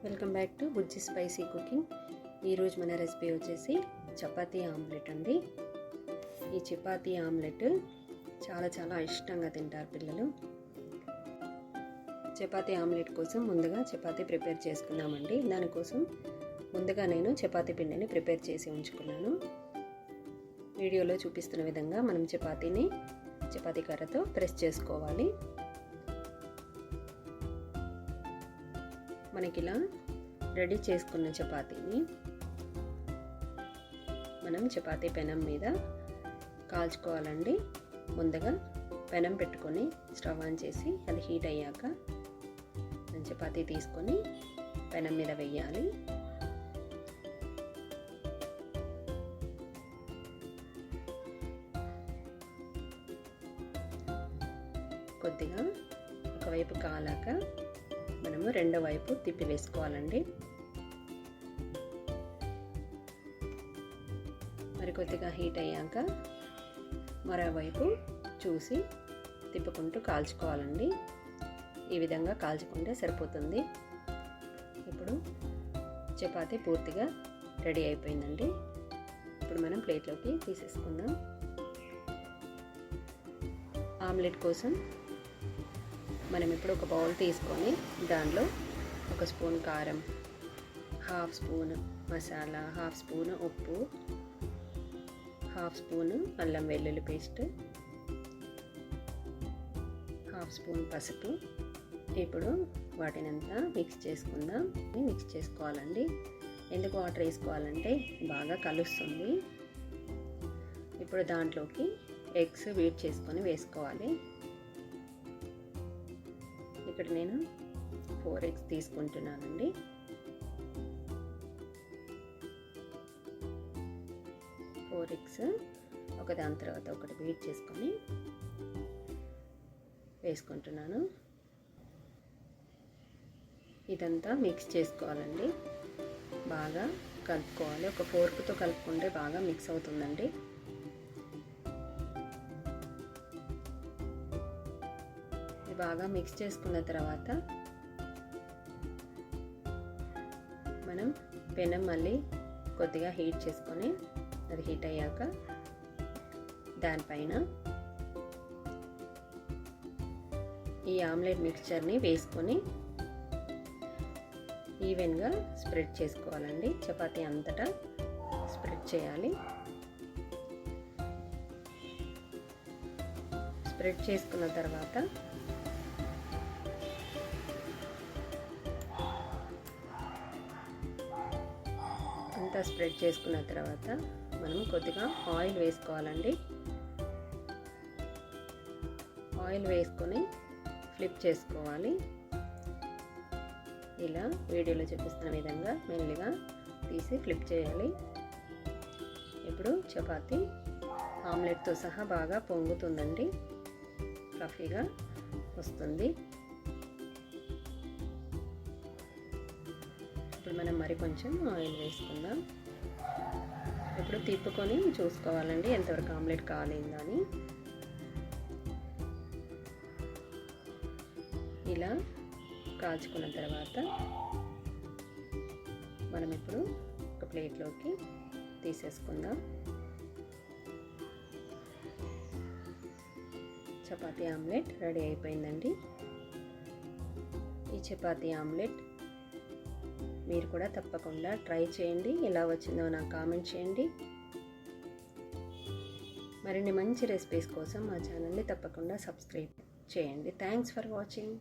Welcome back to Bujji spicy cooking. ఈరోజు మన recipe వచ్చేసి చపాతీ ఆమ్లెట్ అండి. ఈ చపాతీ ఆమ్లెట్ చాలా చాలా ఇష్టంగా తింటారు పిల్లలు. చపాతీ ఆమ్లెట్ కోసం ముందుగా చపాతీ ప్రిపేర్ చేసుకున్నామండి దానికోసం ముందుగా నేను చపాతీ పిండిని ప్రిపేర్ చేసి ఉంచుకున్నాను. వీడియోలో చూపిస్తున్న విధంగా మనం చపాతీని చపాతీ కర్రతో ప్రెస్ చేసుకోవాలి. మనకి ఇలా రెడీ చేసుకున్న చపాతీని మనం చపాతీ పెనం మీద కాల్చుకోవాలండి. ముందుగా పెనం పెట్టుకొని స్టవ్ ఆన్ చేసి అది హీట్ అయ్యాక చపాతీ తీసుకొని పెనం మీద వెయ్యాలి. కొద్దిగా ఒకవైపు కాలాక మనము రెండో వైపు తిప్పి వేసుకోవాలండి మరి కొద్దిగా హీట్ అయ్యాక మరోవైపు చూసి తిప్పుకుంటూ కాల్చుకోవాలండి. ఈ విధంగా కాల్చుకుంటే సరిపోతుంది. ఇప్పుడు చపాతీ పూర్తిగా రెడీ అయిపోయిందండి. ఇప్పుడు మనం ప్లేట్లోకి తీసేసుకుందాం. ఆమ్లెట్ కోసం మనం ఇప్పుడు ఒక బౌల్ తీసుకొని దానిలో ఒక స్పూన్ కారం హాఫ్ స్పూన్ మసాలా హాఫ్ స్పూన్ ఉప్పు హాఫ్ స్పూన్ అల్లం వెల్లుల్లి పేస్ట్ హాఫ్ స్పూన్ పసుపు. ఇప్పుడు వాటినంతా మిక్స్ చేసుకుందాం. మిక్స్ చేసుకోవాలండి. ఎందుకు వాటర్ వేసుకోవాలంటే బాగా కలుస్తుంది. ఇప్పుడు దాంట్లోకి ఎగ్స్ వీట్ చేసుకొని వేసుకోవాలి. ఇక్కడ నేను ఫోర్ ఎగ్స్ తీసుకుంటున్నానండి. ఫోర్ ఎగ్స్ ఒక దాని తర్వాత ఒకటి బీట్ చేసుకొని వేసుకుంటున్నాను. ఇదంతా మిక్స్ చేసుకోవాలండి. బాగా కలుపుకోవాలి. ఒక ఫోర్క్తో కలుపుకుంటే బాగా మిక్స్ అవుతుందండి. ఇది బాగా మిక్స్ చేసుకున్న తర్వాత మనం పెనం మళ్ళీ కొద్దిగా హీట్ చేసుకొని అది హీట్ అయ్యాక దానిపైన ఈ ఆమ్లెట్ మిక్చర్ని వేసుకొని ఈవెన్గా స్ప్రెడ్ చేసుకోవాలండి. చపాతీ అంతటా స్ప్రెడ్ చేయాలి. స్ప్రెడ్ చేసుకున్న తర్వాత అంతా స్ప్రెడ్ చేసుకున్న తర్వాత మనం కొద్దిగా ఆయిల్ వేసుకోవాలండి. ఆయిల్ వేసుకొని ఫ్లిప్ చేసుకోవాలి. ఇలా వీడియోలో చూపిస్తున్న విధంగా మెల్లిగా తీసి ఫ్లిప్ చేయాలి. ఇప్పుడు చపాతి ఆమ్లెట్తో సహా బాగా పొంగుతుందండి. ఫ్లఫీగా వస్తుంది. ఇప్పుడు మనం మరి కొంచెం ఆయిల్ వేసుకుందాం. ఇప్పుడు తిప్పుకొని చూసుకోవాలండి ఎంతవరకు ఆమ్లెట్ కాలేదని ఇలా కాల్చుకున్న తర్వాత మనం ఇప్పుడు ఒక ప్లేట్లోకి తీసేసుకుందాం. చపాతీ ఆమ్లెట్ రెడీ అయిపోయిందండి. ఈ చపాతీ ఆమ్లెట్ మీరు కూడా తప్పకుండా ట్రై చేయండి. ఎలా వచ్చిందో నాకు కామెంట్ చేయండి. మరిన్ని మంచి రెసిపీస్ కోసం మా ఛానల్ని తప్పకుండా సబ్స్క్రైబ్ చేయండి. Thanks for watching